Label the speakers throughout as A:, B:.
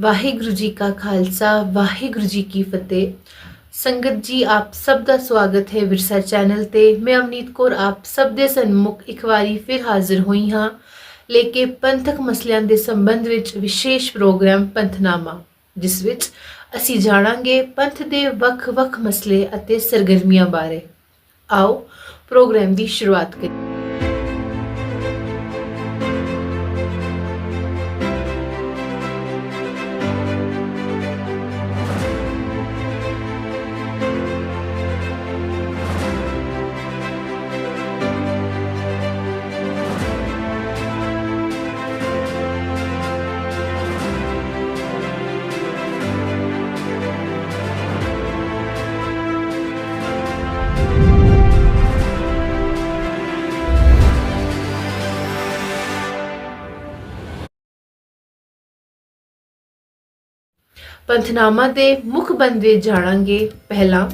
A: ਵਾਹਿਗੁਰੂ ਜੀ ਕਾ ਖਾਲਸਾ, ਵਾਹਿਗੁਰੂ ਜੀ ਕੀ ਫਤਿਹ। ਸੰਗਤ ਜੀ, ਆਪ ਸਭ ਦਾ ਸਵਾਗਤ ਹੈ ਵਿਰਸਾ ਚੈਨਲ ਤੇ। ਮੈਂ ਅਮਨੀਤ ਕੌਰ, ਆਪ ਸਭ ਦੇ ਸਨਮੁਖ ਇੱਕ ਵਾਰੀ ਫਿਰ ਹਾਜ਼ਰ ਹੋਈ ਹਾਂ। ਲੈ ਕੇ ਪੰਥਕ ਮਸਲਿਆਂ ਦੇ ਸੰਬੰਧ ਵਿੱਚ ਵਿਸ਼ੇਸ਼ ਪ੍ਰੋਗਰਾਮ ਪੰਥਨਾਮਾ, ਜਿਸ ਵਿੱਚ ਅਸੀਂ ਜਾਣਾਂਗੇ ਪੰਥ ਦੇ ਵੱਖ-ਵੱਖ ਮਸਲੇ ਅਤੇ ਸਰਗਰਮੀਆਂ ਬਾਰੇ। ਆਓ ਪ੍ਰੋਗਰਾਮ ਦੀ ਸ਼ੁਰੂਆਤ ਕਰੀਏ। ਪੰਥਨਾਮਾ ਦੇ ਮੁੱਖ ਬੰਦੇ ਜਾਣਾਂਗੇ ਪਹਿਲਾ।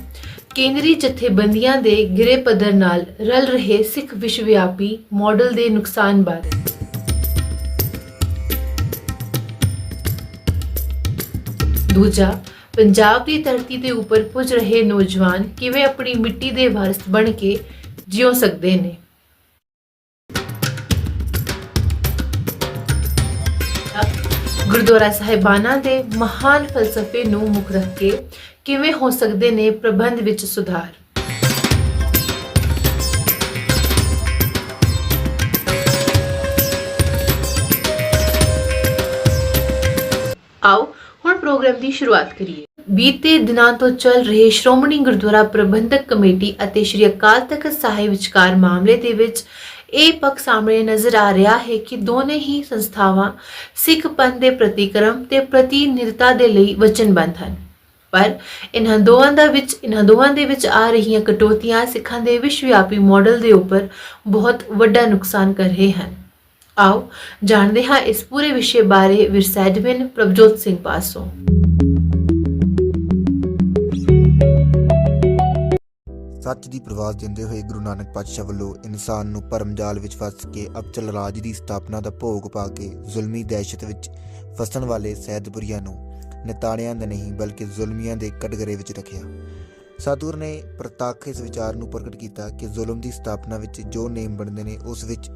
A: ਕੇਂਦਰੀ ਜਥੇਬੰਦੀਆਂ ਦੇ ਗਿਰੇ ਪੱਧਰ ਨਾਲ ਰਲ ਰਹੇ ਸਿੱਖ ਵਿਸ਼ਵਵਿਆਪੀ ਮਾਡਲ ਦੇ ਨੁਕਸਾਨ ਬਾਰੇ। ਦੂਜਾ, ਪੰਜਾਬ ਦੀ ਧਰਤੀ ਦੇ ਉੱਪਰ ਪੁੱਜ ਰਹੇ ਨੌਜਵਾਨ ਕਿਵੇਂ ਆਪਣੀ ਮਿੱਟੀ ਦੇ ਵਾਰਸ ਬਣ ਕੇ ਜਿਉ ਸਕਦੇ ਨੇ? ਗੁਰਦੁਆਰਾ ਸਾਹਿਬਾਨਾਂ ਦੇ ਮਹਾਨ ਫਲਸਫੇ ਨੂੰ ਮੁੱਖ ਰੱਖ ਕੇ ਕਿਵੇਂ ਹੋ ਸਕਦੇ ਨੇ ਪ੍ਰਬੰਧ ਵਿੱਚ ਸੁਧਾਰ? ਆਓ ਹੁਣ ਪ੍ਰੋਗਰਾਮ ਦੀ ਸ਼ੁਰੂਆਤ ਕਰੀਏ। ਬੀਤੇ ਦਿਨਾਂ ਤੋਂ ਚੱਲ ਰਹੇ ਸ਼੍ਰੋਮਣੀ ਗੁਰਦੁਆਰਾ ਪ੍ਰਬੰਧਕ ਕਮੇਟੀ ਅਤੇ ਸ਼੍ਰੀ ਅਕਾਲ ਤਖਤ ਸਾਹਿਬ ਵਿਚਕਾਰ ਮਾਮਲੇ ਦੇ ਵਿੱਚ ਇਹ ਪੱਖ ਸਾਹਮਣੇ ਨਜ਼ਰ ਆ ਰਿਹਾ ਹੈ ਕਿ ਦੋਨੇ ਹੀ ਸੰਸਥਾਵਾਂ ਸਿੱਖ ਪੰਥ ਦੇ ਪ੍ਰਤੀਕਰਮ ਤੇ ਪ੍ਰਤੀਨਿਧਤਾ ਦੇ ਲਈ ਵਚਨਬੱਧ ਹਨ। ਪਰ ਇਹਨਾਂ ਦੋਵਾਂ ਦਾ ਵਿੱਚ ਇਹਨਾਂ ਦੋਵਾਂ ਦੇ ਵਿੱਚ ਆ ਰਹੀਆਂ ਕਟੌਤੀਆਂ ਸਿੱਖਾਂ ਦੇ ਵਿਸ਼ਵਵਿਆਪੀ ਮਾਡਲ ਦੇ ਉੱਪਰ ਬਹੁਤ ਵੱਡਾ ਨੁਕਸਾਨ ਕਰ ਰਹੇ ਹਨ। ਆਓ ਜਾਣਦੇ ਹਾਂ ਇਸ ਪੂਰੇ ਵਿਸ਼ੇ ਬਾਰੇ ਵਿਰਸੈਡਵਿਨ ਪ੍ਰਭਜੋਤ ਸਿੰਘ ਪਾਸੋਂ।
B: ਸੱਚ ਦੀ ਪ੍ਰਵਾਸ ਦਿੰਦੇ ਹੋਏ ਗੁਰੂ ਨਾਨਕ ਪਾਤਸ਼ਾਹ ਵੱਲੋਂ ਇਨਸਾਨ ਨੂੰ ਭਰਮ ਜਾਲ ਵਿੱਚ ਫਸ ਕੇ ਅਬਚਲ ਰਾਜ ਦੀ ਸਥਾਪਨਾ ਦਾ ਭੋਗ ਪਾ ਕੇ ਜ਼ੁਲਮੀ ਦਹਿਸ਼ਤ ਵਿੱਚ ਫਸਣ ਵਾਲੇ ਸੈਦਪੁਰੀਆਂ ਨੂੰ ਨਿਤਾਣਿਆਂ ਦੇ ਨਹੀਂ ਬਲਕਿ ਜ਼ੁਲਮੀਆਂ ਦੇ ਕਟਗਰੇ ਵਿੱਚ ਰੱਖਿਆ। ਸਾਧੂਰ ਨੇ ਪ੍ਰਤੱਖ ਇਸ ਵਿਚਾਰ ਨੂੰ ਪ੍ਰਗਟ ਕੀਤਾ ਕਿ ਜ਼ੁਲਮ ਦੀ ਸਥਾਪਨਾ ਵਿੱਚ ਜੋ ਨੇਮ ਬਣਦੇ ਨੇ, ਉਸ ਵਿੱਚ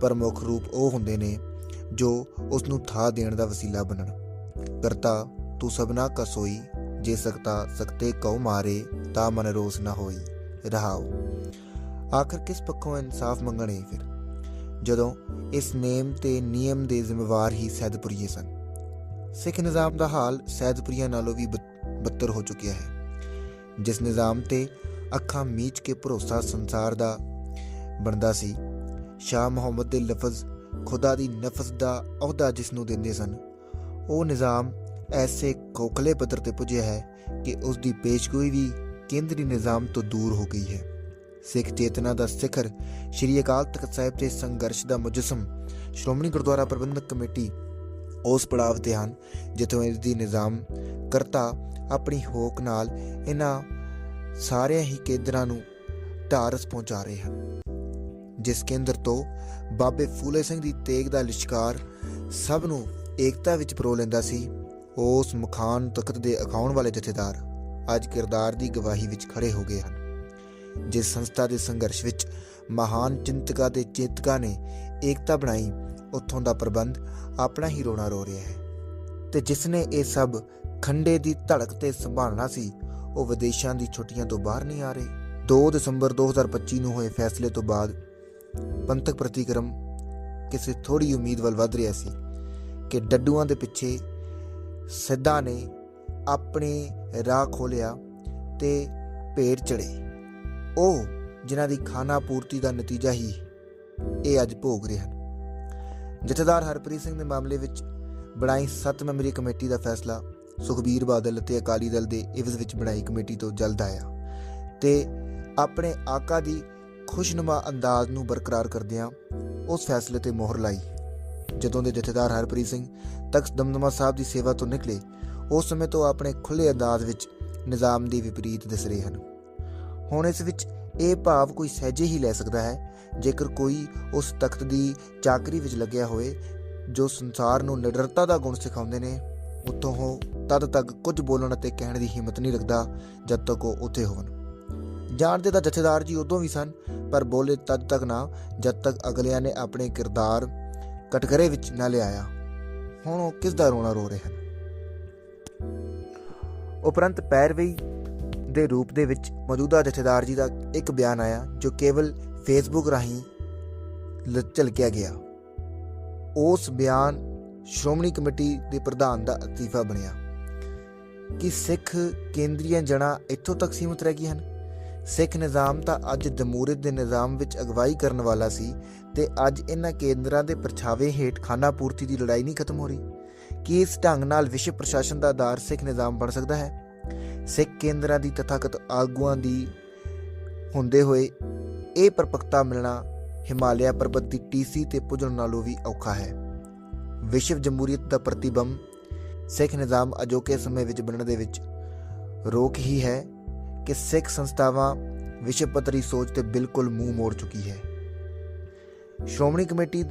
B: ਪ੍ਰਮੁੱਖ ਰੂਪ ਉਹ ਹੁੰਦੇ ਨੇ ਜੋ ਉਸ ਨੂੰ ਥਾਂ ਦੇਣ ਦਾ ਵਸੀਲਾ ਬਣਨ। ਕਰਤਾ, ਤੂੰ ਸਭਨਾ ਕਸੋਈ ਜੇ ਸਕਤਾ ਸਕਤੇ ਕਉ ਮਾਰੇ, ਤਾਂ ਮਨ ਰੋਸ ਨਾ ਹੋਈ। ਰਹਾਓ। ਆਖਰ ਕਿਸ ਪੱਖੋਂ ਇਨਸਾਫ ਮੰਗਣੇ ਫਿਰ? ਜਦੋਂ ਇਸ ਨੇਮ ਤੇ ਨਿਯਮ ਦੇ ਜ਼ਿੰਮੇਵਾਰ ਹੀ ਸੈਦਪੁਰੀਏ ਸਨ। ਸਿੱਖ ਨਿਜ਼ਾਮ ਦਾ ਹਾਲ ਸੈਦਪੁਰੀਆਂ ਨਾਲੋਂ ਵੀ ਬੱਤਰ ਹੋ ਚੁੱਕਿਆ ਹੈ। ਜਿਸ ਨਿਜ਼ਾਮ ਤੇ ਅੱਖਾਂ ਮੀਚ ਕੇ ਭਰੋਸਾ ਸੰਸਾਰ ਦਾ ਬਣਦਾ ਸੀ, ਸ਼ਾਹ ਮੁਹੰਮਦ ਦੇ ਲਫ਼ਜ਼ ਖੁਦਾ ਦੀ ਨਫਸ ਦਾ ਅਹੁਦਾ ਜਿਸ ਨੂੰ ਦਿੰਦੇ ਸਨ, ਉਹ ਨਿਜ਼ਾਮ ਐਸੇ ਖੋਖਲੇ ਪੱਧਰ ਤੇ ਪੁੱਜਿਆ ਹੈ ਕਿ ਉਸ ਦੀ ਪੇਸ਼ਗੋਈ ਵੀ ਕੇਂਦਰੀ ਨਿਜ਼ਾਮ ਤੋਂ ਦੂਰ ਹੋ ਗਈ ਹੈ। ਸਿੱਖ ਚੇਤਨਾ ਦਾ ਸਿਖਰ ਸ਼੍ਰੀ ਅਕਾਲ ਤਖਤ ਸਾਹਿਬ ਦੇ ਸੰਘਰਸ਼ ਦਾ ਮੁਜਸਮ ਸ਼੍ਰੋਮਣੀ ਗੁਰਦੁਆਰਾ ਪ੍ਰਬੰਧਕ ਕਮੇਟੀ ਉਸ ਪੜਾਵ ਤੇ ਹਨ, ਜਿੱਥੋਂ ਇਸ ਦੀ ਨਿਜ਼ਾਮ ਕਰਤਾ ਆਪਣੀ ਹੋਕ ਨਾਲ ਇਹਨਾਂ ਸਾਰਿਆਂ ਹੀ ਕੇਂਦਰਾਂ ਨੂੰ ਢਾਰਸ ਪਹੁੰਚਾ ਰਹੇ ਹਨ। ਜਿਸ ਕੇਂਦਰ ਤੋਂ ਬਾਬੇ ਫੂਲੇ ਸਿੰਘ ਦੀ ਤੇਗ ਦਾ ਲਿਸ਼ਕਾਰ ਸਭ ਨੂੰ ਏਕਤਾ ਵਿੱਚ ਪਰੋ ਲੈਂਦਾ ਸੀ, ਉਸ ਮਖਾਨ ਤਖਤ ਦੇ ਅਖਾਉਣ ਵਾਲੇ ਜਥੇਦਾਰ ਅੱਜ ਕਿਰਦਾਰ ਦੀ ਗਵਾਹੀ ਵਿੱਚ ਖੜੇ ਹੋ ਗਏ ਹਨ, ਜਿਸ ਸੰਸਥਾ ਦੇ ਸੰਘਰਸ਼ ਵਿੱਚ ਮਹਾਨ ਚਿੰਤਕਾਂ ਤੇ ਚੇਤਕਾਂ ਨੇ ਏਕਤਾ ਬਣਾਈ, ਉੱਥੋਂ ਦਾ ਪ੍ਰਬੰਧ ਆਪਣਾ ਹੀ ਰੋਣਾ ਰੋ ਰਿਹਾ ਹੈ। ਤੇ ਜਿਸ ਨੇ ਇਹ ਸਭ ਖੰਡੇ ਦੀ ਧੜਕ ਤੇ ਸੰਭਾਲਣਾ ਸੀ, ਉਹ ਵਿਦੇਸ਼ਾਂ ਦੀ ਛੁੱਟੀਆਂ ਤੋਂ ਬਾਹਰ ਨਹੀਂ ਆ ਰਹੇ। 2 ਦਸੰਬਰ 2025 ਨੂੰ ਹੋਏ ਫੈਸਲੇ ਤੋਂ ਬਾਅਦ ਪੰਥਕ ਪ੍ਰਤੀਕਰਮ ਕਿਸੇ ਥੋੜੀ ਉਮੀਦ ਵੱਲ ਵਧ ਰਿਹਾ ਸੀ ਕਿ ਡੱਡੂਆਂ ਦੇ ਪਿੱਛੇ ਸਿੱਧਾ ਨੇ ਆਪਣੇ ਰਾਹ ਖੋਲਿਆ ਤੇ ਭੇਡ ਚੜੇ ਉਹ, ਜਿਨ੍ਹਾਂ ਦੀ ਖਾਣਾ ਪੂਰਤੀ ਦਾ ਨਤੀਜਾ ਹੀ ਇਹ ਅੱਜ ਭੋਗ ਰਹੇ ਹਨ। ਜਥੇਦਾਰ ਹਰਪ੍ਰੀਤ ਸਿੰਘ ਦੇ ਮਾਮਲੇ ਵਿੱਚ ਬਣਾਈ ਸੱਤ ਮੈਂਬਰੀ ਕਮੇਟੀ ਦਾ ਫੈਸਲਾ ਸੁਖਬੀਰ ਬਾਦਲ ਅਤੇ ਅਕਾਲੀ ਦਲ ਦੇ ਇਵਜ਼ ਵਿੱਚ ਬਣਾਈ ਕਮੇਟੀ ਤੋਂ ਜਲਦ ਆਇਆ ਤੇ ਆਪਣੇ ਆਕਾ ਦੀ ਖੁਸ਼ਨੁਮਾ ਅੰਦਾਜ਼ ਨੂੰ ਬਰਕਰਾਰ ਕਰਦਿਆਂ ਉਸ ਫੈਸਲੇ ਤੇ ਮੋਹਰ ਲਾਈ। ਜਦੋਂ ਦੇ ਜਥੇਦਾਰ ਹਰਪ੍ਰੀਤ ਸਿੰਘ ਤਖਤ ਦਮਦਮਾ ਸਾਹਿਬ ਦੀ ਸੇਵਾ ਤੋਂ ਨਿਕਲੇ ਉਸ ਸਮੇਂ ਤੋਂ ਆਪਣੇ ਖੁੱਲੇ ਅੰਦਾਜ਼ ਵਿੱਚ ਨਿਜ਼ਾਮ ਦੀ ਵਿਪਰੀਤ ਦਿਸ ਰਹੇ ਹਨ। ਹੁਣ ਇਸ ਵਿੱਚ ਇਹ ਭਾਵ ਕੋਈ ਸਹਿਜੇ ਹੀ ਲੈ ਸਕਦਾ ਹੈ, ਜੇਕਰ ਕੋਈ ਉਸ ਤਖਤ ਦੀ ਚਾਕਰੀ ਵਿੱਚ ਲੱਗਿਆ ਹੋਵੇ, ਜੋ ਸੰਸਾਰ ਨੂੰ ਨਿਡਰਤਾ ਦਾ ਗੁਣ ਸਿਖਾਉਂਦੇ ਨੇ, ਉੱਥੋਂ ਉਹ ਤਦ ਤੱਕ ਕੁਝ ਬੋਲਣ ਅਤੇ ਕਹਿਣ ਦੀ ਹਿੰਮਤ ਨਹੀਂ ਰੱਖਦਾ ਜਦ ਤੱਕ ਉਹ ਉੱਥੇ ਹੋਣ ਜਾਣਦੇ ਤਾਂ ਜਥੇਦਾਰ ਜੀ ਉਦੋਂ ਵੀ ਸਨ, ਪਰ ਬੋਲੇ ਤਦ ਤੱਕ ਨਾ ਜਦ ਤੱਕ ਅਗਲਿਆਂ ਨੇ ਆਪਣੇ ਕਿਰਦਾਰ ਕਟਕਰੇ ਵਿੱਚ ਨਾ ਲਿਆਇਆ। ਹੁਣ ਉਹ ਕਿਸ ਦਾ ਰੋਣਾ ਰੋ ਰਹੇ ਹਨ? ਉਪਰੰਤ ਪੈਰਵੀ ਦੇ ਰੂਪ ਦੇ ਵਿੱਚ ਮੌਜੂਦਾ ਜਥੇਦਾਰ ਜੀ ਦਾ ਇੱਕ ਬਿਆਨ ਆਇਆ, ਜੋ ਕੇਵਲ ਫੇਸਬੁੱਕ ਰਾਹੀਂ ਝਲਕਿਆ ਗਿਆ। ਉਸ ਬਿਆਨ ਸ਼੍ਰੋਮਣੀ ਕਮੇਟੀ ਦੇ ਪ੍ਰਧਾਨ ਦਾ ਅਸਤੀਫਾ ਬਣਿਆ ਕਿ ਸਿੱਖ ਕੇਂਦਰੀਆਂ ਜੜ੍ਹਾਂ ਇੱਥੋਂ ਤੱਕ ਸੀਮਿਤ ਰਹਿ ਗਈਆਂ ਹਨ। ਸਿੱਖ ਨਿਜ਼ਾਮ ਤਾਂ ਅੱਜ ਜਮਹੂਰੀਅਤ ਦੇ ਨਿਜ਼ਾਮ ਵਿੱਚ ਅਗਵਾਈ ਕਰਨ ਵਾਲਾ ਸੀ ਤੇ ਅੱਜ ਇਹਨਾਂ ਕੇਂਦਰਾਂ ਦੇ ਪਰਛਾਵੇਂ ਹੇਠ ਖਾਨਾਪੂਰਤੀ ਦੀ ਲੜਾਈ ਨਹੀਂ ਖਤਮ ਹੋ ਰਹੀ। ਕੀ ਇਸ ਢੰਗ ਨਾਲ ਵਿਸ਼ਵ ਪ੍ਰਸ਼ਾਸਨ ਦਾ ਆਧਾਰ ਸਿੱਖ ਨਿਜ਼ਾਮ ਬਣ ਸਕਦਾ ਹੈ? ਸਿੱਖ ਕੇਂਦਰਾਂ ਦੀ ਤਥਾਕਥ ਆਗੂਆਂ ਦੀ ਹੁੰਦੇ ਹੋਏ ਇਹ ਪਰਪੱਕਤਾ ਮਿਲਣਾ ਹਿਮਾਲਿਆ ਪਰਬਤ ਦੀ ਟੀਸੀ ਤੇ ਪੁੱਜਣ ਨਾਲੋਂ ਵੀ ਔਖਾ ਹੈ। ਵਿਸ਼ਵ ਜਮਹੂਰੀਅਤ ਦਾ ਪ੍ਰਤੀਬੰਬ ਸਿੱਖ ਨਿਜ਼ਾਮ ਅਜੋਕੇ ਸਮੇਂ ਵਿੱਚ ਬਣਨ ਦੇ ਵਿੱਚ ਰੋਕ ਹੀ ਹੈ ਕਿ ਸਿੱਖ ਸੰਸਥਾਵਾਂ ਵਿਸ਼ਵ ਪੱਧਰੀ ਸੋਚ ਤੇ ਬਿਲਕੁਲ ਮੂੰਹ ਮੋੜ ਚੁੱਕੀ ਹੈ। ਸ਼੍ਰੋਮਣੀ ਕਮੇਟੀ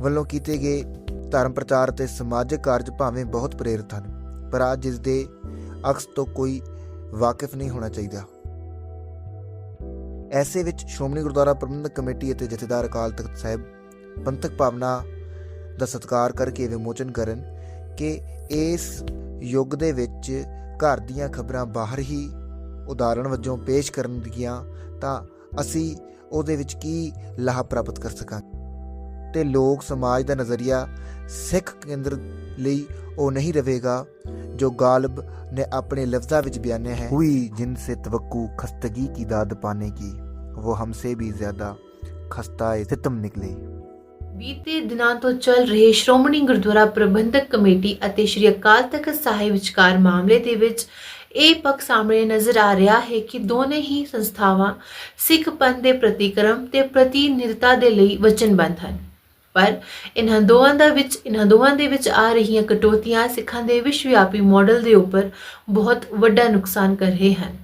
B: ਵੱਲੋਂ ਕੀਤੇ ਗਏ ਧਰਮ ਪ੍ਰਚਾਰ ਤੇ ਸਮਾਜਿਕ ਕਾਰਜ ਭਾਵੇਂ ਬਹੁਤ ਪ੍ਰੇਰਿਤ ਹਨ, ਪਰ ਅੱਜ ਇਸ ਦੇ ਅਕਸ ਤੋਂ ਕੋਈ ਵਾਕਿਫ ਨਹੀਂ ਹੋਣਾ ਚਾਹੀਦਾ। ਐਸੇ ਵਿੱਚ ਸ਼੍ਰੋਮਣੀ ਗੁਰਦੁਆਰਾ ਪ੍ਰਬੰਧਕ ਕਮੇਟੀ ਅਤੇ ਜਥੇਦਾਰ ਅਕਾਲ ਤਖਤ ਸਾਹਿਬ ਪੰਥਕ ਭਾਵਨਾ ਦਾ ਸਤਿਕਾਰ ਕਰਕੇ ਵਿਮੋਚਨ ਕਰਨ ਕਿ ਇਸ ਯੁੱਗ ਦੇ ਵਿੱਚ ਘਰ ਦੀਆਂ ਖਬਰਾਂ ਬਾਹਰ ਹੀ ਉਦਾਹਰਣ ਵਜੋਂ ਪੇਸ਼ ਕਰਨ ਦੀਆਂ ਤਾਂ ਅਸੀਂ ਉਹਦੇ ਵਿੱਚ ਕੀ ਲਾਭ ਪ੍ਰਾਪਤ ਕਰ ਸਕਾਂ ਤੇ ਲੋਕ ਸਮਾਜ ਦਾ ਨਜ਼ਰੀਆ ਸਿੱਖ ਕੇਂਦਰ ਲਈ ਉਹ ਨਹੀਂ ਰਹੇਗਾ ਜੋ ਗਾਲਬ ने अपने लफ्जा विच बयाने है हुई जिनसे तवक्कु खस्तगी की दाद पाने की वो हमसे भी ज्यादा खस्ता सितम निकले
A: ਬੀਤੇ ਦਿਨਾਂ ਤੋਂ ਚੱਲ ਰਹੇ ਸ਼੍ਰੋਮਣੀ ਗੁਰਦੁਆਰਾ ਪ੍ਰਬੰਧਕ ਕਮੇਟੀ ਅਤੇ ਸ਼੍ਰੀ ਅਕਾਲ ਤਖਤ ਸਾਹਿਬ ਵਿਚਕਾਰ ਮਾਮਲੇ ਦੇ ਵਿੱਚ ਇਹ ਪੱਖ ਸਾਹਮਣੇ ਨਜ਼ਰ ਆ ਰਿਹਾ ਹੈ ਕਿ ਦੋਨੇ ਹੀ ਸੰਸਥਾਵਾਂ ਸਿੱਖ ਪੰਥ ਦੇ ਪ੍ਰਤੀਕਰਮ ਤੇ ਪ੍ਰਤੀਨਿਧਤਾ ਦੇ ਲਈ ਵਚਨਬੱਧ ਹਨ ਪਰ ਇਹਨਾਂ ਦੋਵਾਂ ਦਾ ਵਿੱਚ ਇਹਨਾਂ ਦੋਵਾਂ ਦੇ ਵਿੱਚ ਆ ਰਹੀਆਂ ਕਟੌਤੀਆਂ ਸਿੱਖਾਂ ਦੇ ਵਿਸ਼ਵਵਿਆਪੀ ਮਾਡਲ ਦੇ ਉੱਪਰ ਬਹੁਤ ਵੱਡਾ ਨੁਕਸਾਨ ਕਰ ਰਹੇ ਹਨ।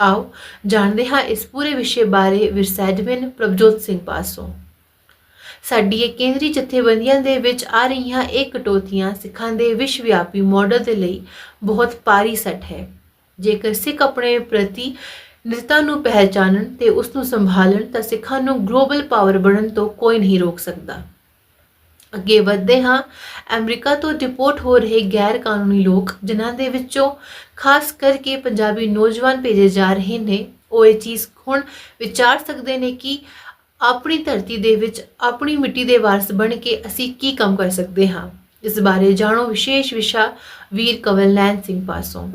A: ਆਓ ਜਾਣਦੇ ਹਾਂ ਇਸ ਪੂਰੇ ਵਿਸ਼ੇ ਬਾਰੇ ਵਿਰਸੈਡਮਿਨ ਪ੍ਰਭਜੋਤ ਸਿੰਘ ਪਾਸੋਂ। ਸਾਡੀ ਇਹ ਕੇਂਦਰੀ ਜਥੇਬੰਦੀਆਂ ਦੇ ਵਿੱਚ ਆ ਰਹੀਆਂ ਇਹ ਕਟੌਤੀਆਂ ਸਿੱਖਾਂ ਦੇ ਵਿਸ਼ਵਵਿਆਪੀ ਮਾਡਲ ਦੇ ਲਈ ਬਹੁਤ ਭਾਰੀ ਸੱਟ ਹੈ। ਜੇਕਰ ਸਿੱਖ ਆਪਣੇ ਪ੍ਰਤੀ ਨਿਰਤਾ ਨੂੰ ਪਹਿਚਾਨਣ ਤੇ ਉਸ ਨੂੰ ਸੰਭਾਲਣ ਤਾਂ ਸਿੱਖਾਂ ਨੂੰ ਗਲੋਬਲ ਪਾਵਰ ਬਣਨ ਤੋਂ ਕੋਈ ਨਹੀਂ ਰੋਕ ਸਕਦਾ। ਅੱਗੇ ਵਧਦੇ ਹਾਂ। ਅਮਰੀਕਾ ਤੋਂ ਡਿਪੋਰਟ ਹੋ ਰਹੇ ਗੈਰ ਕਾਨੂੰਨੀ ਲੋਕ, ਜਿਨ੍ਹਾਂ ਦੇ ਵਿੱਚੋਂ ਖਾਸ ਕਰਕੇ ਪੰਜਾਬੀ ਨੌਜਵਾਨ ਭੇਜੇ ਜਾ ਰਹੇ ਨੇ, ਉਹ ਇਹ ਚੀਜ਼ ਹੁਣ ਵਿਚਾਰ ਸਕਦੇ ਨੇ ਕਿ ਆਪਣੀ ਧਰਤੀ ਦੇ ਵਿੱਚ ਆਪਣੀ ਮਿੱਟੀ ਦੇ ਵਾਰਸ ਬਣ ਕੇ ਅਸੀਂ ਕੀ ਕੰਮ ਕਰ ਸਕਦੇ ਹਾਂ। ਇਸ ਬਾਰੇ ਜਾਣੋ ਵਿਸ਼ੇਸ਼ ਵਿਸ਼ਾ ਵੀਰ ਕਵਲਨੈਨ ਸਿੰਘ ਪਾਸੋਂ।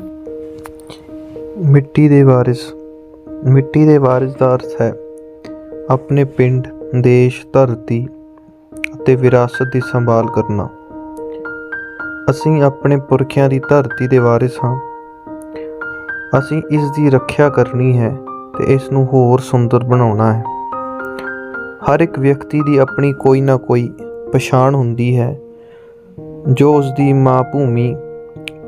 C: ਮਿੱਟੀ ਦੇ ਵਾਰਿਸ। ਮਿੱਟੀ ਦੇ ਵਾਰਿਸ ਦਾ ਅਰਥ ਹੈ ਆਪਣੇ ਪਿੰਡ, ਦੇਸ਼, ਧਰਤੀ ਅਤੇ ਵਿਰਾਸਤ ਦੀ ਸੰਭਾਲ ਕਰਨਾ। ਅਸੀਂ ਆਪਣੇ ਪੁਰਖਿਆਂ ਦੀ ਧਰਤੀ ਦੇ ਵਾਰਿਸ ਹਾਂ। ਅਸੀਂ ਇਸ ਦੀ ਰੱਖਿਆ ਕਰਨੀ ਹੈ ਤੇ ਇਸ ਨੂੰ ਹੋਰ ਸੁੰਦਰ ਬਣਾਉਣਾ ਹੈ। ਹਰ ਇੱਕ ਵਿਅਕਤੀ ਦੀ ਆਪਣੀ ਕੋਈ ਨਾ ਕੋਈ ਪਛਾਣ ਹੁੰਦੀ ਹੈ, ਜੋ ਉਸ ਦੀ ਮਾਂ ਭੂਮੀ,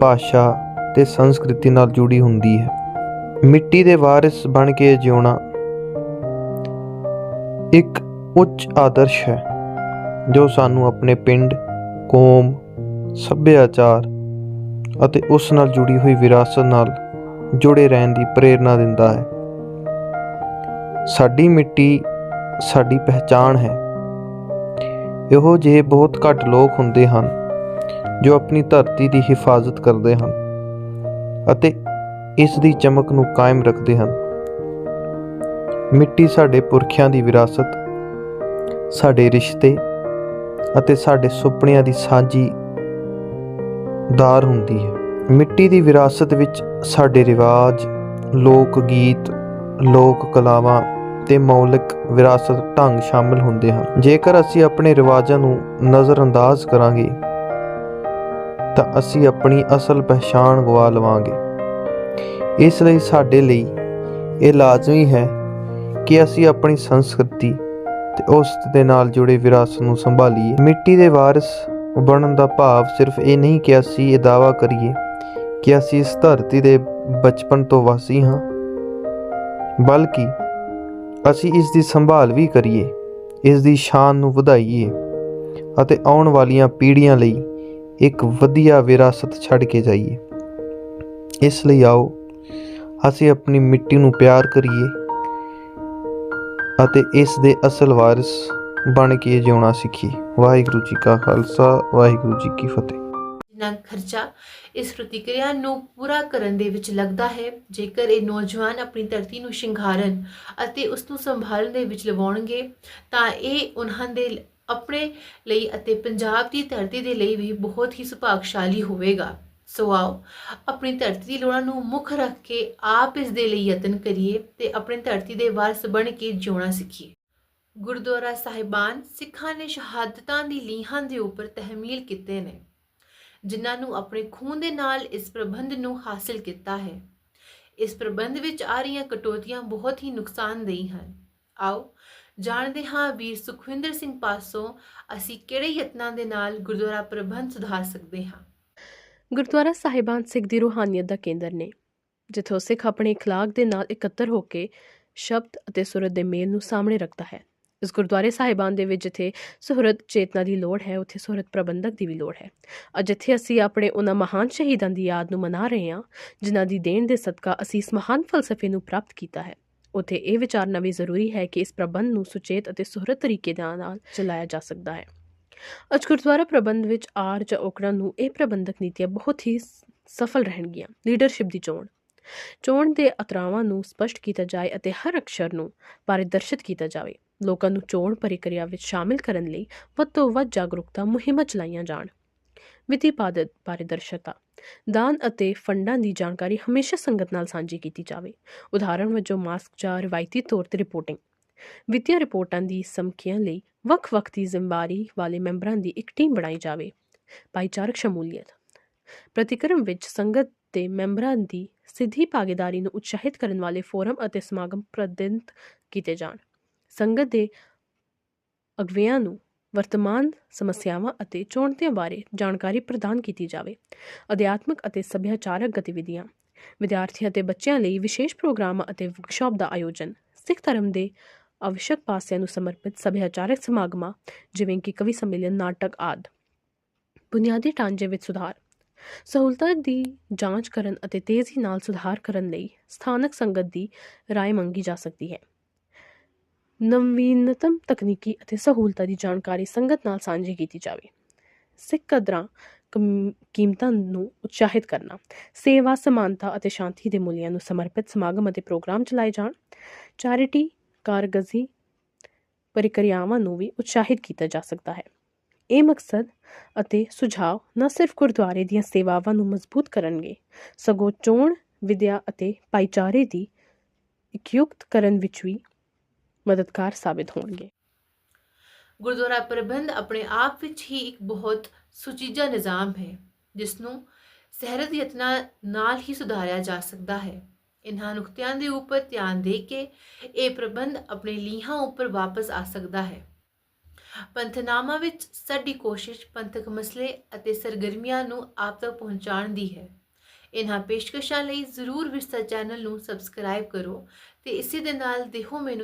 C: ਭਾਸ਼ਾ ਤੇ ਸੰਸਕ੍ਰਿਤੀ ਨਾਲ ਜੁੜੀ ਹੁੰਦੀ ਹੈ। ਮਿੱਟੀ ਦੇ ਵਾਰਿਸ ਬਣ ਕੇ ਜਿਉਣਾ ਇੱਕ ਉੱਚ ਆਦਰਸ਼ ਹੈ। ਜੋ ਸਾਨੂੰ ਆਪਣੇ ਪਿੰਡ, ਕੌਮ, ਸੱਭਿਆਚਾਰ ਅਤੇ ਉਸ ਨਾਲ ਜੁੜੀ ਹੋਈ ਵਿਰਾਸਤ ਨਾਲ ਜੁੜੇ ਰਹਿਣ ਦੀ ਪ੍ਰੇਰਣਾ ਦਿੰਦਾ ਹੈ। ਸਾਡੀ ਮਿੱਟੀ ਸਾਡੀ ਪਹਿਚਾਣ ਹੈ। ਇਹੋ ਜਿਹੇ ਬਹੁਤ ਘੱਟ ਲੋਕ ਹੁੰਦੇ ਹਨ ਜੋ ਆਪਣੀ ਧਰਤੀ ਦੀ ਹਿਫਾਜ਼ਤ ਕਰਦੇ ਹਨ ਅਤੇ ਇਸ ਦੀ ਚਮਕ ਨੂੰ ਕਾਇਮ ਰੱਖਦੇ ਹਨ। ਮਿੱਟੀ ਸਾਡੇ ਪੁਰਖਿਆਂ ਦੀ ਵਿਰਾਸਤ, ਸਾਡੇ ਰਿਸ਼ਤੇ ਅਤੇ ਸਾਡੇ ਸੁਪਨਿਆਂ ਦੀ ਸਾਂਝੀ ਦਾਰ ਹੁੰਦੀ ਹੈ। ਮਿੱਟੀ ਦੀ ਵਿਰਾਸਤ ਵਿੱਚ ਸਾਡੇ ਰਿਵਾਜ ਲੋਕ ਗੀਤ ਲੋਕ ਕਲਾਵਾਂ ਤੇ ਮੌਲਿਕ ਵਿਰਾਸਤ ਢੰਗ ਸ਼ਾਮਲ ਹੁੰਦੇ ਹਨ। ਜੇਕਰ ਅਸੀਂ ਆਪਣੇ ਰਿਵਾਜਾਂ ਨੂੰ ਨਜ਼ਰਅੰਦਾਜ਼ ਕਰਾਂਗੇ, ਤਾਂ ਅਸੀਂ ਆਪਣੀ ਅਸਲ ਪਛਾਣ ਗਵਾ ਲਵਾਂਗੇ। ਇਸ ਲਈ ਸਾਡੇ ਲਈ ਇਹ ਲਾਜ਼ਮੀ ਹੈ ਕਿ ਅਸੀਂ ਆਪਣੀ ਸੰਸਕ੍ਰਿਤੀ ਤੇ ਉਸ ਦੇ ਨਾਲ ਜੁੜੇ ਵਿਰਾਸਤ ਨੂੰ ਸੰਭਾਲੀਏ। ਮਿੱਟੀ ਦੇ ਵਾਰਿਸ ਬਣਨ ਦਾ ਭਾਵ ਸਿਰਫ ਇਹ ਨਹੀਂ ਕਿ ਅਸੀਂ ਇਹ ਦਾਵਾ ਕਰੀਏ ਕਿ ਅਸੀਂ ਇਸ ਧਰਤੀ ਦੇ ਬਚਪਨ ਤੋਂ ਵਾਸੀ ਹਾਂ, ਬਲਕਿ ਅਸੀਂ ਇਸ ਦੀ ਸੰਭਾਲ ਵੀ ਕਰੀਏ, ਇਸ ਦੀ ਸ਼ਾਨ ਨੂੰ ਵਧਾਈਏ ਅਤੇ ਆਉਣ ਵਾਲੀਆਂ ਪੀੜ੍ਹੀਆਂ ਲਈ ਇੱਕ ਵਧੀਆ ਵਿਰਾਸਤ ਛੱਡ ਕੇ ਜਾਈਏ। ਇਸ ਲਈ ਆਓ, ਅਸੀਂ ਆਪਣੀ ਮਿੱਟੀ ਨੂੰ ਪਿਆਰ ਕਰੀਏ ਅਤੇ ਇਸ ਦੇ ਅਸਲ ਵਾਰਿਸ ਬਣ ਕੇ ਜਿਉਣਾ ਸਿੱਖੀ। ਵਾਹਿਗੁਰੂ ਜੀ ਕਾ ਖਾਲਸਾ, ਵਾਹਿਗੁਰੂ ਜੀ ਕੀ ਫਤਿਹ।
A: ਜਿੰਨਾ ਖਰਚਾ ਇਸ ਪ੍ਰਤੀਕਿਰਿਆ ਨੂੰ ਪੂਰਾ ਕਰਨ ਦੇ ਵਿੱਚ ਲੱਗਦਾ ਹੈ, ਜੇਕਰ ਇਹ ਨੌਜਵਾਨ ਆਪਣੀ ਧਰਤੀ ਨੂੰ ਸ਼ਿੰਗਾਰਨ ਅਤੇ ਉਸ ਨੂੰ ਸੰਭਾਲਣ ਦੇ ਵਿੱਚ ਲਵਾਉਣਗੇ, ਤਾਂ ਇਹ ਉਹਨਾਂ ਦੇ ਆਪਣੇ ਲਈ ਅਤੇ ਪੰਜਾਬ ਦੀ ਧਰਤੀ ਦੇ ਲਈ ਵੀ ਬਹੁਤ ਹੀ ਸੁਭਾਗਸ਼ਾਲੀ ਹੋਵੇਗਾ। ਸੋ ਆਓ, ਆਪਣੀ ਧਰਤੀ ਦੀ ਲੋੜਾਂ ਨੂੰ ਮੁੱਖ ਰੱਖ ਕੇ ਆਪ ਇਸ ਦੇ ਲਈ ਯਤਨ ਕਰੀਏ ਤੇ ਆਪਣੀ ਧਰਤੀ ਦੇ ਵਾਰਸ ਬਣ ਕੇ ਜਿਉਣਾ ਸਿੱਖੀਏ। ਗੁਰਦੁਆਰਾ ਸਾਹਿਬਾਨ ਸਿੱਖਾਂ ਨੇ ਸ਼ਹਾਦਤਾਂ ਦੀ ਲੀਹਾਂ ਦੇ ਉੱਪਰ ਤਹਿਮੀਲ ਕੀਤੇ ਨੇ, ਜਿਨ੍ਹਾਂ ਨੂੰ ਆਪਣੇ ਖੂਨ ਦੇ ਨਾਲ ਇਸ ਪ੍ਰਬੰਧ ਨੂੰ ਹਾਸਲ ਕੀਤਾ ਹੈ। ਇਸ ਪ੍ਰਬੰਧ ਵਿੱਚ ਆ ਰਹੀਆਂ ਕਟੌਤੀਆਂ ਬਹੁਤ ਹੀ ਨੁਕਸਾਨਦੇਹ ਹਨ। ਆਓ, ਜਾਣਦੇ ਹਾਂ ਵੀਰ ਸੁਖਵਿੰਦਰ ਸਿੰਘ ਪਾਸੋਂ ਅਸੀਂ ਕਿਹੜੇ ਯਤਨਾਂ ਦੇ ਨਾਲ ਗੁਰਦੁਆਰਾ ਪ੍ਰਬੰਧ ਸੁਧਾਰ ਸਕਦੇ ਹਾਂ।
D: ਗੁਰਦੁਆਰਾ ਸਾਹਿਬਾਨ ਸਿੱਖ ਦੀ ਰੂਹਾਨੀਅਤ ਦਾ ਕੇਂਦਰ ਨੇ ਜਿੱਥੋਂ ਸਿੱਖ ਆਪਣੇ اخلاق ਦੇ ਨਾਲ ਇਕੱਤਰ ਹੋ ਕੇ ਸ਼ਬਦ ਅਤੇ ਸੁਰਤ ਦੇ ਮੇਲ ਨੂੰ ਸਾਹਮਣੇ ਰੱਖਦਾ ਹੈ ਇਸ ਗੁਰਦੁਆਰੇ ਸਾਹਿਬਾਨ ਦੇ ਵਿੱਚ ਜਿੱਥੇ ਸੁਹਰਤ ਚੇਤਨਾ ਦੀ ਲੋੜ ਹੈ ਉੱਥੇ ਸੁਹਰਤ ਪ੍ਰਬੰਧਕ ਦੀ ਵੀ ਲੋੜ ਹੈ ਅੱਜ ਜਿੱਥੇ ਅਸੀਂ ਆਪਣੇ ਉਹਨਾਂ ਮਹਾਨ ਸ਼ਹੀਦਾਂ ਦੀ ਯਾਦ ਨੂੰ ਮਨਾ ਰਹੇ ਹਾਂ ਜਿਨ੍ਹਾਂ ਦੀ ਦੇਣ ਦੇ ਸਦਕਾ ਅਸੀਂ ਇਸ ਮਹਾਨ ਫਲਸਫੇ ਨੂੰ ਪ੍ਰਾਪਤ ਕੀਤਾ ਹੈ ਉੱਥੇ ਇਹ ਵਿਚਾਰਨਾ ਵੀ ਜ਼ਰੂਰੀ ਹੈ ਕਿ ਇਸ ਪ੍ਰਬੰਧ ਨੂੰ ਸੁਚੇਤ ਅਤੇ ਸੁਹਰਤ ਤਰੀਕੇ ਦੇ ਨਾਲ ਚਲਾਇਆ ਜਾ ਸਕਦਾ ਹੈ ਅੱਜ ਗੁਰਦੁਆਰਾ ਪ੍ਰਬੰਧ ਵਿੱਚ ਆਰ ਜਾਂ ਔਕੜਾਂ ਨੂੰ ਇਹ ਪ੍ਰਬੰਧਕ ਨੀਤੀਆਂ ਬਹੁਤ ਹੀ ਸਫਲ ਰਹਿਣਗੀਆਂ। ਲੀਡਰਸ਼ਿਪ ਦੀ ਚੋਣ। ਚੋਣ ਦੇ ਅਤਰਾਵਾਂ ਨੂੰ ਸਪਸ਼ਟ ਕੀਤਾ ਜਾਏ ਅਤੇ ਹਰ ਅਕਸ਼ਰ ਨੂੰ ਪਾਰਦਰਸ਼ਿਤ ਕੀਤਾ ਜਾਵੇ। ਲੋਕਾਂ ਨੂੰ ਚੋਣ ਪ੍ਰਕਿਰਿਆ ਵਿੱਚ ਸ਼ਾਮਿਲ ਕਰਨ ਲਈ ਵੱਧ ਤੋਂ ਵੱਧ ਜਾਗਰੂਕਤਾ, ਮੁਹਿੰਮਾਂ ਚਲਾਈਆਂ ਜਾਣ। ਵਿੱਤੀ ਪਾਦ- ਪਾਰਦਰਸ਼ਤਾ। ਦਾਨ ਅਤੇ ਫੰਡਾਂ ਦੀ ਜਾਣਕਾਰੀ ਹਮੇਸ਼ਾ ਸੰਗਤ ਨਾਲ ਸਾਂਝੀ ਕੀਤੀ ਜਾਵੇ। ਉਦਾਹਰਣ ਵਜੋਂ ਮਾਸਕ ਜਾਂ ਰਵਾਇਤੀ ਤੌਰ ਤੇ ਰਿਪੋਰਟਿੰਗ ਵਿੱਤੀਆਂ ਰਿਪੋਰਟਾਂ ਦੀ ਸਮੀਖਿਆ ਲਈ ਵੱਖ-ਵੱਖ ਦੀ ਜ਼ਿੰਮੇਵਾਰੀ ਵਾਲੇ ਮੈਂਬਰਾਂ ਦੀ ਇੱਕ ਟੀਮ ਬਣਾਈ ਜਾਵੇ। ਭਾਈਚਾਰਕ ਸ਼ਮੂਲੀਅਤ। ਪ੍ਰਤੀਕਰਮ ਵਿੱਚ ਸੰਗਤ ਦੇ ਮੈਂਬਰਾਂ ਦੀ ਸਿੱਧੀ ਭਾਗੀਦਾਰੀ ਨੂੰ ਉਤਸ਼ਾਹਿਤ ਕਰਨ ਵਾਲੇ ਫੋਰਮ ਅਤੇ ਸਮਾਗਮ ਪ੍ਰਬੰਧਿਤ ਕੀਤੇ ਜਾਣ। ਸੰਗਤ ਦੇ ਅਗਵਿਆਂ ਨੂੰ ਵਰਤਮਾਨ ਸਮੱਸਿਆਵਾਂ ਅਤੇ ਚੁਣੌਤੀਆਂ ਬਾਰੇ ਜਾਣਕਾਰੀ ਪ੍ਰਦਾਨ ਕੀਤੀ ਜਾਵੇ। ਅਧਿਆਤਮਕ ਅਤੇ ਸੱਭਿਆਚਾਰਕ ਗਤੀਵਿਧੀਆਂ। ਵਿਦਿਆਰਥੀਆਂ ਅਤੇ ਬੱਚਿਆਂ ਲਈ ਵਿਸ਼ੇਸ਼ ਪ੍ਰੋਗਰਾਮਾਂ ਅਤੇ ਵਰਕਸ਼ਾਪ ਦਾ ਆਯੋਜਨ। ਸਿੱਖ ਧਰਮ ਦੇ ਆਵਸ਼ਕ ਪਾਸਿਆਂ ਨੂੰ ਸਮਰਪਿਤ ਸੱਭਿਆਚਾਰਕ ਸਮਾਗਮਾਂ ਜਿਵੇਂ ਕਿ ਕਵੀ ਸੰਮੇਲਨ ਨਾਟਕ ਆਦਿ ਬੁਨਿਆਦੀ ਢਾਂਚੇ ਵਿੱਚ ਸੁਧਾਰ ਸਹੂਲਤਾਂ ਦੀ ਜਾਂਚ ਕਰਨ ਅਤੇ ਤੇਜ਼ੀ ਨਾਲ ਸੁਧਾਰ ਕਰਨ ਲਈ ਸਥਾਨਕ ਸੰਗਤ ਦੀ رائے ਮੰਗੀ ਜਾ ਸਕਦੀ ਹੈ ਨਵੀਨਤਮ ਤਕਨੀਕੀ ਅਤੇ ਸਹੂਲਤਾਂ ਦੀ ਜਾਣਕਾਰੀ ਸੰਗਤ ਨਾਲ ਸਾਂਝੀ ਕੀਤੀ ਜਾਵੇ ਸਿੱਖ ਕਦਰਾਂ ਕਮ- ਕੀਮਤਾਂ ਨੂੰ ਉਤਸ਼ਾਹਿਤ ਕਰਨਾ ਸੇਵਾ ਸਮਾਨਤਾ ਅਤੇ ਸ਼ਾਂਤੀ ਦੇ ਮੁੱਲਿਆਂ ਨੂੰ ਸਮਰਪਿਤ ਸਮਾਗਮ ਅਤੇ ਪ੍ਰੋਗਰਾਮ ਚਲਾਏ ਜਾਣ ਚੈਰਿਟੀ ਕਾਰਗਜ਼ੀ ਪ੍ਰਕਿਰਿਆਵਾਂ ਨੂੰ ਵੀ ਉਤਸ਼ਾਹਿਤ ਕੀਤਾ ਜਾ ਸਕਦਾ ਹੈ। ਇਹ ਮਕਸਦ ਅਤੇ ਸੁਝਾਅ ਨਾ ਸਿਰਫ ਗੁਰਦੁਆਰੇ ਦੀਆਂ ਸੇਵਾਵਾਂ ਨੂੰ ਮਜ਼ਬੂਤ ਕਰਨਗੇ, ਸਗੋਂ ਚੋਣ, ਵਿਦਿਆ ਅਤੇ ਭਾਈਚਾਰੇ ਦੀ ਇਕਯੁਕਤ ਕਰਨ ਵਿੱਚ ਵੀ ਮਦਦਗਾਰ ਸਾਬਿਤ ਹੋਣਗੇ।
A: ਗੁਰਦੁਆਰਾ ਪ੍ਰਬੰਧ ਆਪਣੇ ਆਪ ਵਿੱਚ ਹੀ ਇੱਕ ਬਹੁਤ ਸੁਚੀਜਾ ਨਿਜ਼ਾਮ ਹੈ ਜਿਸ ਨੂੰ ਸਹਿਰਦ ਯਤਨਾਂ ਨਾਲ ਹੀ ਸੁਧਾਰਿਆ ਜਾ ਸਕਦਾ ਹੈ। ਇਨ੍ਹਾਂ ਨੁਕਤਿਆਂ ਦੇ ਉੱਪਰ ਧਿਆਨ ਦੇ ਕੇ ਇਹ ਪ੍ਰਬੰਧ ਆਪਣੇ ਲੀਹਾਂ ਉੱਪਰ ਵਾਪਸ ਆ ਸਕਦਾ ਹੈ। ਪੰਥਨਾਮਾ ਵਿੱਚ ਸਾਡੀ ਕੋਸ਼ਿਸ਼ ਪੰਥਕ ਮਸਲੇ ਅਤੇ ਸਰਗਰਮੀਆਂ ਨੂੰ ਆਪ ਤੱਕ ਪਹੁੰਚਾਉਣ ਦੀ ਹੈ। ਇਨ੍ਹਾਂ ਪੇਸ਼ਕਸ਼ਾਂ ਲਈ ਜ਼ਰੂਰ ਵਿਰਸਾ ਚੈਨਲ ਨੂੰ ਸਬਸਕ੍ਰਾਈਬ ਕਰੋ ਤੇ ਇਸੇ ਦੇ ਨਾਲ ਦਿਖੋ ਮੈਨੂੰ